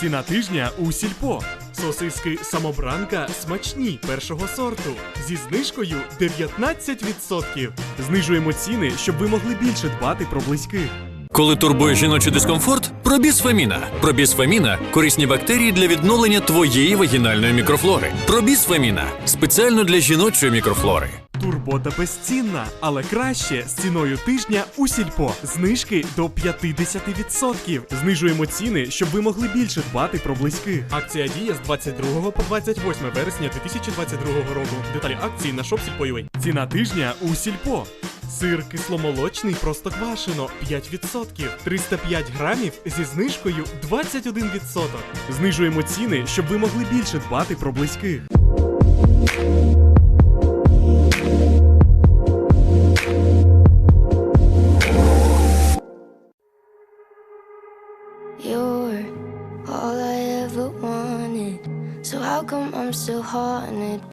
Ціна тижня у сільпо. Сосиски самобранка смачні першого сорту зі знижкою 19%. Знижуємо ціни, щоб ви могли більше дбати про близьких. Коли турбує жіночий дискомфорт, пробіз Феміна. Пробіз Феміна корисні бактерії для відновлення твоєї вагінальної мікрофлори. Пробіз Феміна спеціально для жіночої мікрофлори. Турбота безцінна, але краще з ціною тижня у сільпо. Знижки до 50%. Знижуємо ціни, щоб ви могли більше дбати про близьких. Акція діє з 22 по 28 вересня 2022 року. Деталі акції на shopsільпо.ua. Ціна тижня у сільпо. Сир кисломолочний простоквашино 5%, 305 грамів зі знижкою 21%. Знижуємо ціни, щоб ви могли більше дбати про близьких. You're all I ever wanted. So how come I'm still haunted